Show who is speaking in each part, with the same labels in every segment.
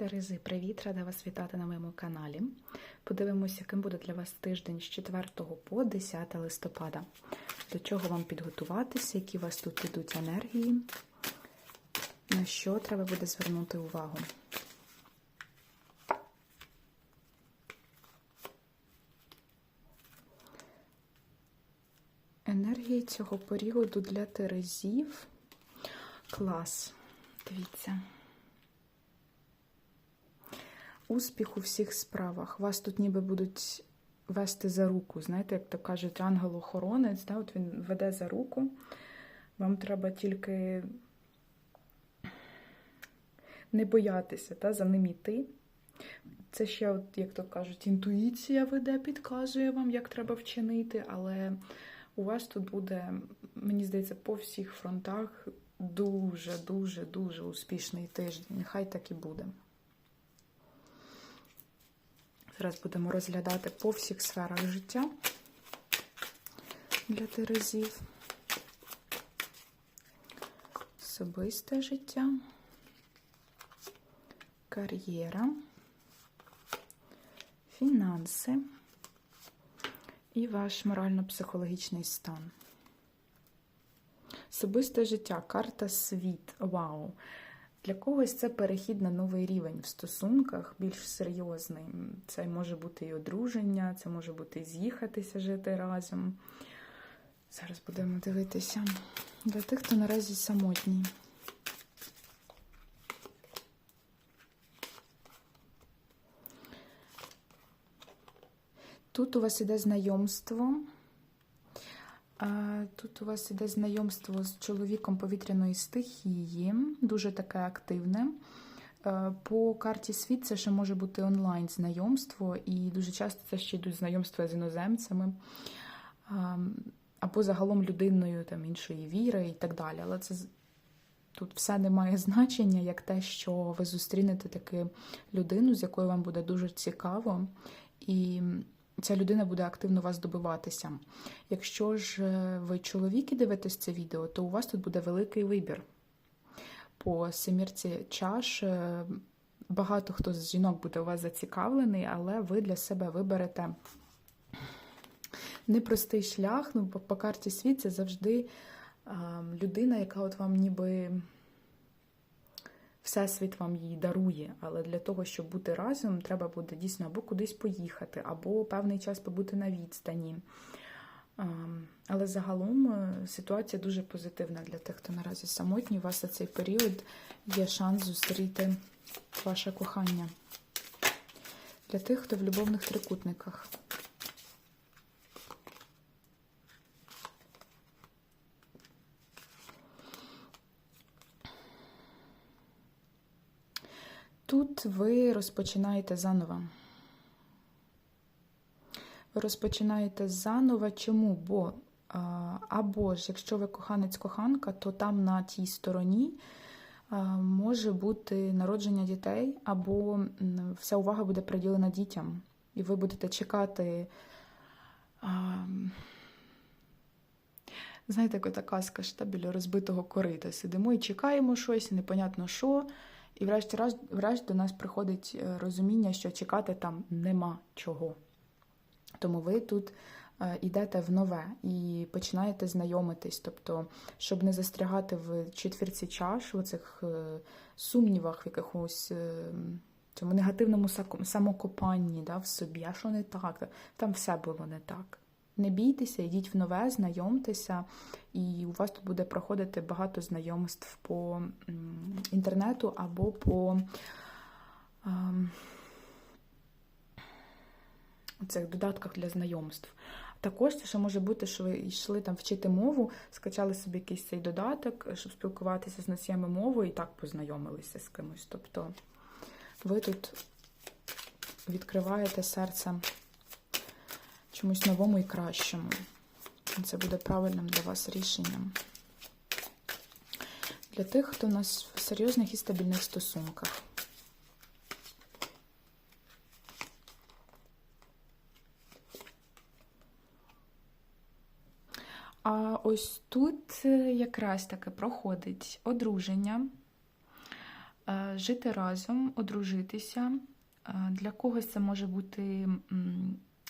Speaker 1: Терези, привіт! Рада вас вітати на моєму каналі. Подивимося, яким буде для вас тиждень з 4 по 10 листопада. До чого вам підготуватися, які у вас тут ідуть енергії, на що треба буде звернути увагу. Енергії цього періоду для терезів. Клас. Дивіться. Успіх у всіх справах. Вас тут ніби будуть вести за руку. Знаєте, як то кажуть, ангел-охоронець, да? от він веде за руку. Вам треба тільки не боятися та, за ним йти. Це ще, от, як то кажуть, інтуїція веде, підказує вам, як треба вчинити, але у вас тут буде, мені здається, по всіх фронтах дуже, дуже, дуже успішний тиждень. Нехай так і буде. Зараз будемо розглядати по всіх сферах життя для терезів. Особисте життя, кар'єра, фінанси і ваш морально-психологічний стан. Особисте життя, карта світ. Вау! Для когось це перехід на новий рівень в стосунках, більш серйозний. Це може бути і одруження, це може бути і з'їхатися жити разом. Зараз будемо дивитися. Для тих, хто наразі самотній. Тут у вас іде знайомство. Тут у вас іде знайомство з чоловіком повітряної стихії, дуже таке активне. По карті світ це ще може бути онлайн знайомство, і дуже часто це ще йдуть знайомства з іноземцями, або загалом людиною там, іншої віри і так далі. Але це тут все не має значення, як те, що ви зустрінете таку людину, з якою вам буде дуже цікаво. І Ця людина буде активно вас добиватися. Якщо ж ви чоловік і дивитесь це відео, то у вас тут буде великий вибір. По семірці чаш багато хто з жінок буде у вас зацікавлений, але ви для себе виберете непростий шлях. Ну, по карті світ це завжди людина, яка от вам ніби. Всесвіт вам її дарує, але для того, щоб бути разом, треба буде дійсно або кудись поїхати, або певний час побути на відстані. Але загалом ситуація дуже позитивна для тих, хто наразі самотній. У вас за цей період є шанс зустріти ваше кохання. Для тих, хто в любовних трикутниках. Тут ви розпочинаєте заново. Ви розпочинаєте заново. Чому? Бо або ж, якщо ви коханець-коханка, то там на тій стороні може бути народження дітей, або вся увага буде приділена дітям. І ви будете чекати. Знаєте, та казка ж біля розбитого корита. Сидимо і чекаємо щось, непонятно що. І врешті-решт врешті до нас приходить розуміння, що чекати там нема чого. Тому ви тут йдете в нове і починаєте знайомитись. Тобто, щоб не застрягати в четвірці чаш, в цих сумнівах, в якихось цьому негативному самокопанні да, в собі, а що не так, там все було не так. Не бійтеся, йдіть в нове, знайомтеся, і у вас тут буде проходити багато знайомств по інтернету або по цих додатках для знайомств. Також це ще може бути, що ви йшли там вчити мову, скачали собі якийсь цей додаток, щоб спілкуватися з носіями мови і так познайомилися з кимось. Тобто ви тут відкриваєте серце чомусь новому і кращому. Це буде правильним для вас рішенням. Для тих, хто у нас в серйозних і стабільних стосунках. А ось тут якраз таки проходить одруження. Е, Жити разом, одружитися. Е, Для когось це може бути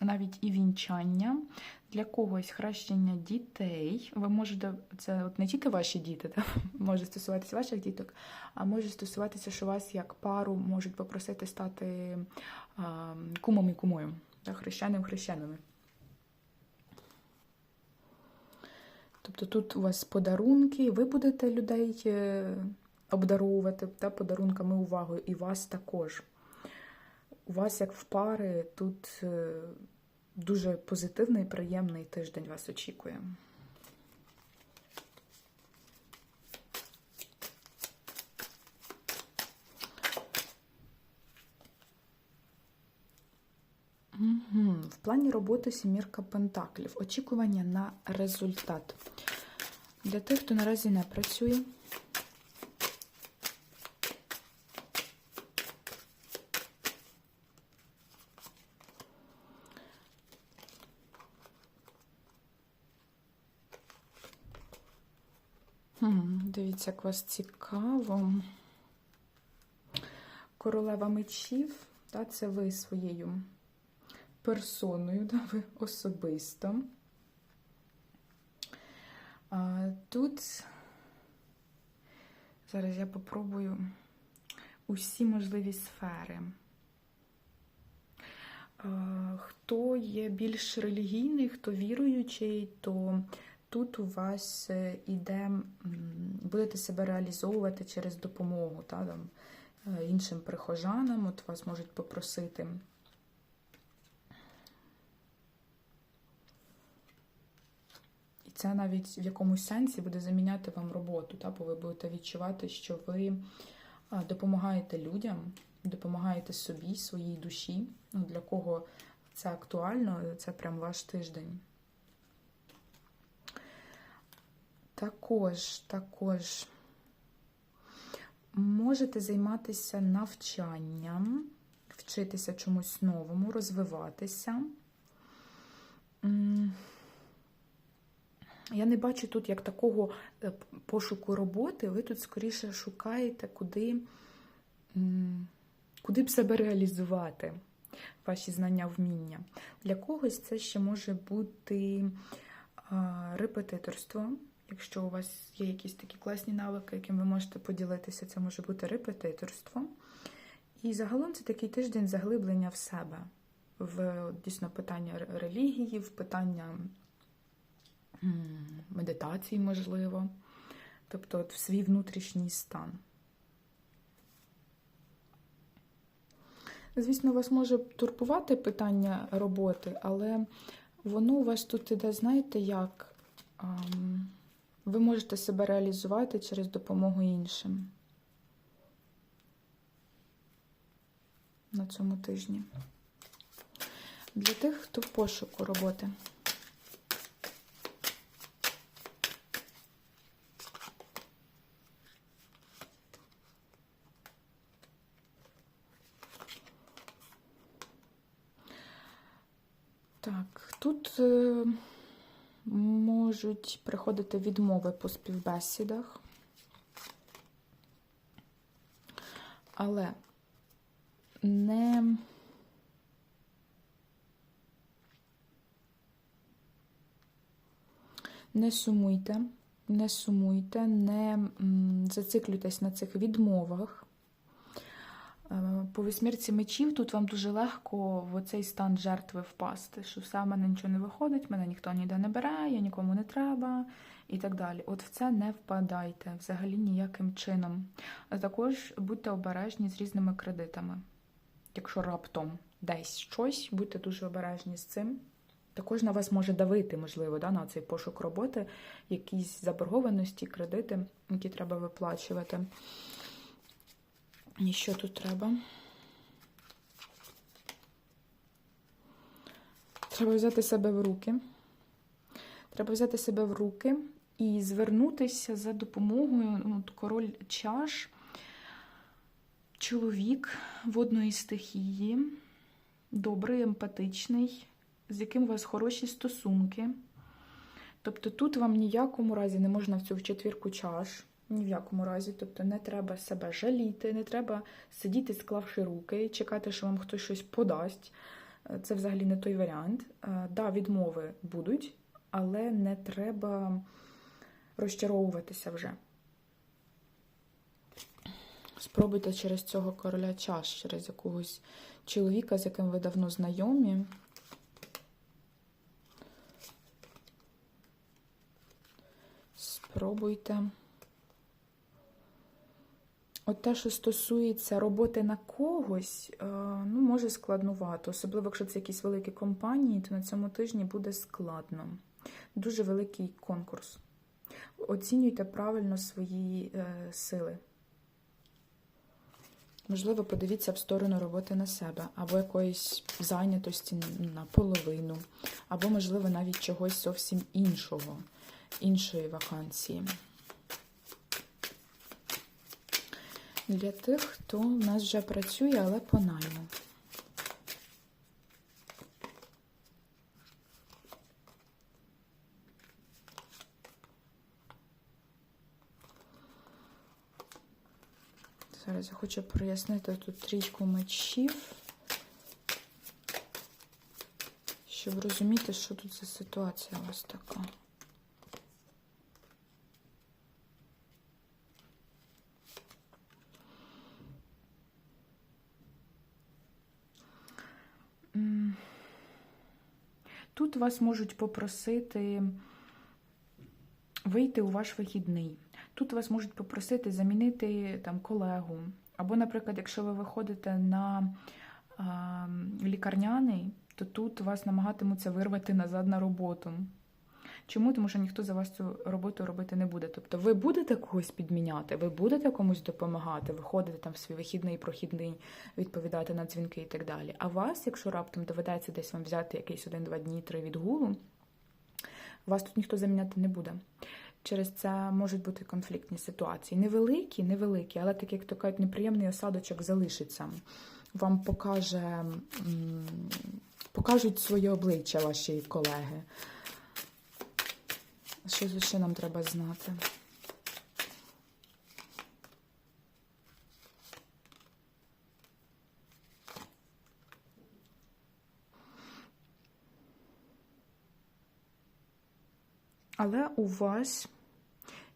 Speaker 1: навіть і вінчання, для когось хрещення дітей. Ви можете, це от не тільки ваші діти, та, може стосуватися ваших діток, а може стосуватися, що вас як пару можуть попросити стати а, кумом і кумою, хрещеним хрещеними. Тобто тут у вас подарунки, ви будете людей е, обдаровувати та, подарунками увагою, і вас також. У вас, як в пари, тут е, дуже позитивний, приємний тиждень вас очікує. В плані роботи сімірка пентаклів. Очікування на результат. Для тих, хто наразі не працює. Хм, Дивіться, як вас цікаво. Королева мечів, та, це ви своєю персоною, да, ви особисто. А, Тут зараз я попробую усі можливі сфери. А, Хто є більш релігійний, хто віруючий, то тут у вас е, іде, будете себе реалізовувати через допомогу та, там, е, іншим прихожанам, от вас можуть попросити. І це навіть в якомусь сенсі буде заміняти вам роботу, та, бо ви будете відчувати, що ви допомагаєте людям, допомагаєте собі, своїй душі. Ну, Для кого це актуально, це прям ваш тиждень. Також, також можете займатися навчанням, вчитися чомусь новому, розвиватися. Я не бачу тут як такого е, пошуку роботи, ви тут скоріше шукаєте, куди, куди б себе реалізувати, ваші знання, вміння. Для когось це ще може бути репетиторство. Якщо у вас є якісь такі класні навики, яким ви можете поділитися, це може бути репетиторство. І загалом це такий тиждень заглиблення в себе, в дійсно питання релігії, в питання медитації, можливо, тобто от в свій внутрішній стан. Звісно, вас може турбувати питання роботи, але воно у вас тут іде, знаєте, як ви можете себе реалізувати через допомогу іншим на цьому тижні. Для тих, хто в пошуку роботи. Так, тут е, можуть приходити відмови по співбесідах, але не не сумуйте, не сумуйте, не зациклюйтесь на цих відмовах. Е, по вісьмірці мечів тут вам дуже легко в оцей стан жертви впасти, що все в мене нічого не виходить, мене ніхто ніде не бере, я нікому не треба і так далі. От в це не впадайте взагалі ніяким чином. А також будьте обережні з різними кредитами. Якщо раптом десь щось, будьте дуже обережні з цим. Також на вас може давити, можливо, да, на цей пошук роботи, якісь заборгованості, кредити, які треба виплачувати. І що тут треба? Треба взяти себе в руки. Треба взяти себе в руки і звернутися за допомогою ну, король чаш, чоловік водної стихії, добрий, емпатичний, з яким у вас хороші стосунки. Тобто тут вам ніякому разі не можна в цю четвірку чаш Ні в якому разі. Тобто не треба себе жаліти, не треба сидіти, склавши руки, чекати, що вам хтось щось подасть. Е, Це взагалі не той варіант. Е, Да, відмови будуть, але не треба розчаровуватися вже. Спробуйте через цього короля чаш, через якогось чоловіка, з яким ви давно знайомі. Спробуйте. От те, що стосується роботи на когось, е, ну, може складнувато. Особливо, якщо це якісь великі компанії, то на цьому тижні буде складно. Дуже великий конкурс. Оцінюйте правильно свої е, сили. Можливо, подивіться в сторону роботи на себе, або якоїсь зайнятості наполовину, або, можливо, навіть чогось зовсім іншого, іншої вакансії. Для тих, хто в нас вже працює, але по найму. Зараз я хочу прояснити тут трійку мечів, щоб розуміти, що тут за ситуація вас така. Тут вас можуть попросити вийти у ваш вихідний. Тут вас можуть попросити замінити там колегу. Або, наприклад, якщо ви виходите на а, лікарняний, то тут вас намагатимуться вирвати назад на роботу. Чому? Тому що ніхто за вас цю роботу робити не буде. Тобто ви будете когось підміняти, ви будете комусь допомагати, виходити там в свій вихідний, прохідний, відповідати на дзвінки і так далі. А вас, якщо раптом доведеться десь вам взяти якийсь один-два дні, три відгулу, вас тут ніхто заміняти не буде. Через це можуть бути конфліктні ситуації. Невеликі, невеликі, але так, як то кажуть, неприємний осадочок залишиться. Вам покаже, покажуть своє обличчя ваші колеги. Що ще нам треба знати? Але у вас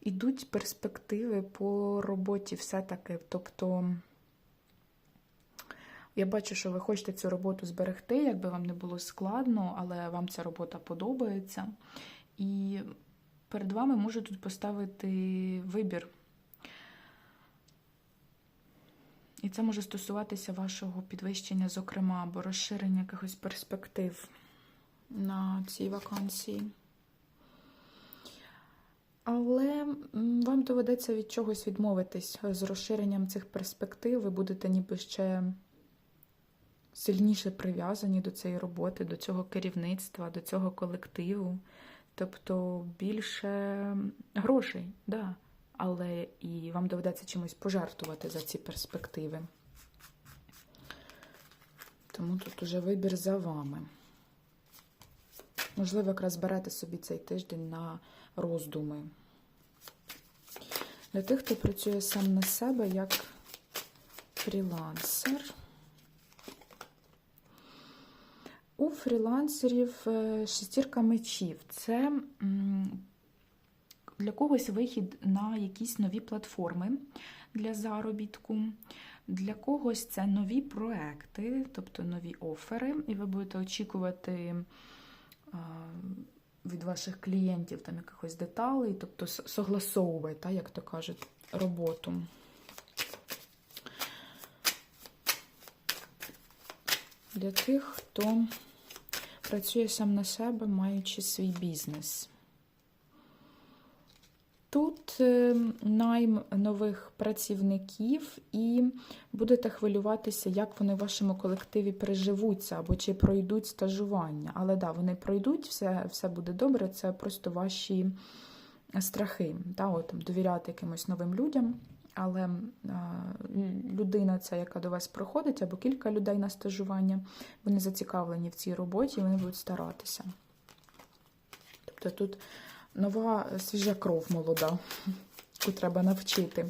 Speaker 1: ідуть перспективи по роботі все-таки. Тобто, я бачу, що ви хочете цю роботу зберегти, якби вам не було складно, але вам ця робота подобається. І перед вами можу тут поставити вибір. І це може стосуватися вашого підвищення, зокрема, або розширення якихось перспектив на цій вакансії. Але вам доведеться від чогось відмовитись з розширенням цих перспектив. Ви будете ніби ще сильніше прив'язані до цієї роботи, до цього керівництва, до цього колективу. Тобто більше грошей, да. але і вам доведеться чимось пожертвувати за ці перспективи. Тому тут уже вибір за вами. Можливо, якраз берете собі цей тиждень на роздуми. Для тих, хто працює сам на себе як фрілансер. У фрілансерів е, шестірка мечів. Це для когось вихід на якісь нові платформи для заробітку. Для когось це нові проекти, тобто нові офери, і ви будете очікувати від ваших клієнтів там якихось деталей, тобто согласовувати, як то кажуть, роботу. Для тих, хто працює сам на себе, маючи свій бізнес. Тут е, найм нових працівників, і будете хвилюватися, як вони в вашому колективі приживуться або чи пройдуть стажування. Але да, вони пройдуть, все, все буде добре, це просто ваші страхи. Та, от, довіряти якимось новим людям. Але людина, ця, яка до вас приходить, або кілька людей на стажування, вони зацікавлені в цій роботі, і вони будуть старатися. Тобто тут нова свіжа кров молода. яку треба навчити.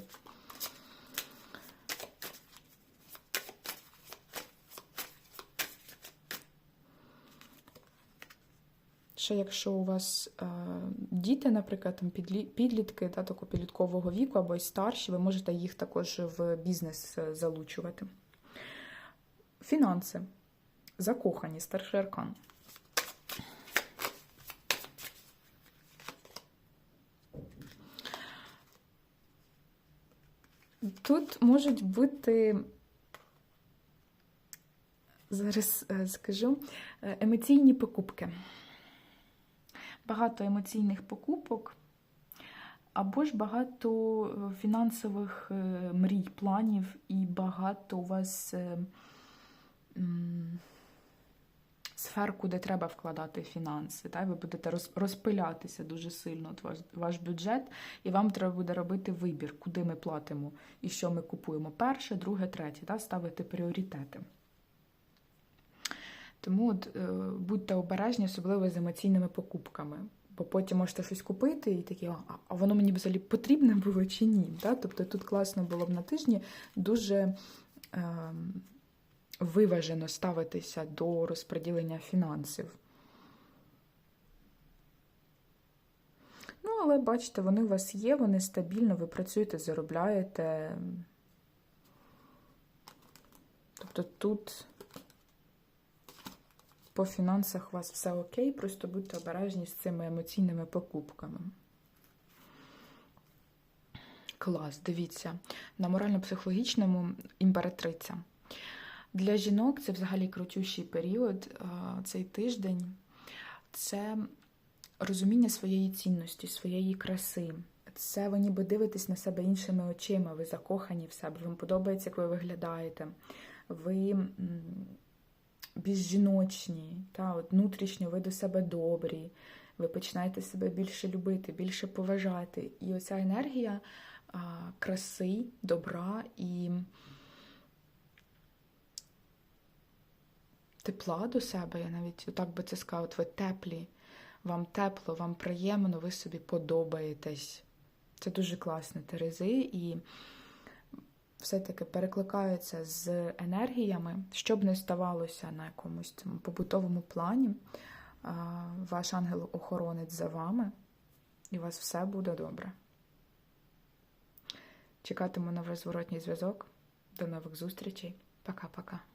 Speaker 1: Ще якщо у вас е, діти, наприклад, там підлі, підлітки та, такого підліткового віку або й старші, ви можете їх також в бізнес е, залучувати. Фінанси. Закохані, старший аркан. Тут можуть бути, зараз е, скажу, е, емоційні покупки. Багато емоційних покупок, або ж багато е, фінансових е, мрій, планів, і багато у вас е, сфер, куди треба вкладати фінанси. Та? Ви будете розпилятися дуже сильно ваш, бюджет, і вам треба буде робити вибір, куди ми платимо і що ми купуємо. Перше, друге, третє, та? ставити пріоритети. Тому от, е, будьте обережні, особливо з емоційними покупками. Бо потім можете щось купити і такі, а, воно мені взагалі потрібне було чи ні. Да? Тобто тут класно було б на тижні дуже е, виважено ставитися до розподілення фінансів. Ну, але бачите, вони у вас є, вони стабільно, ви працюєте, заробляєте. Тобто тут по фінансах у вас все окей, просто будьте обережні з цими емоційними покупками. Клас, дивіться, на морально-психологічному імператриця. Для жінок це взагалі крутющий період, цей тиждень. Це розуміння своєї цінності, своєї краси. Це ви ніби дивитесь на себе іншими очима, ви закохані в себе, вам подобається, як ви виглядаєте. Ви більш жіночні, та, от внутрішньо ви до себе добрі, ви починаєте себе більше любити, більше поважати. І оця енергія а, краси, добра і тепла до себе, я навіть так би це сказала, от ви теплі, вам тепло, вам приємно, ви собі подобаєтесь. Це дуже класно, Терези, і все-таки перекликаються з енергіями, що б не ставалося на якомусь цьому побутовому плані. Ваш ангел-охоронець за вами, і у вас все буде добре. Чекатиму на ваш зворотній зв'язок. До нових зустрічей. Пока-пока.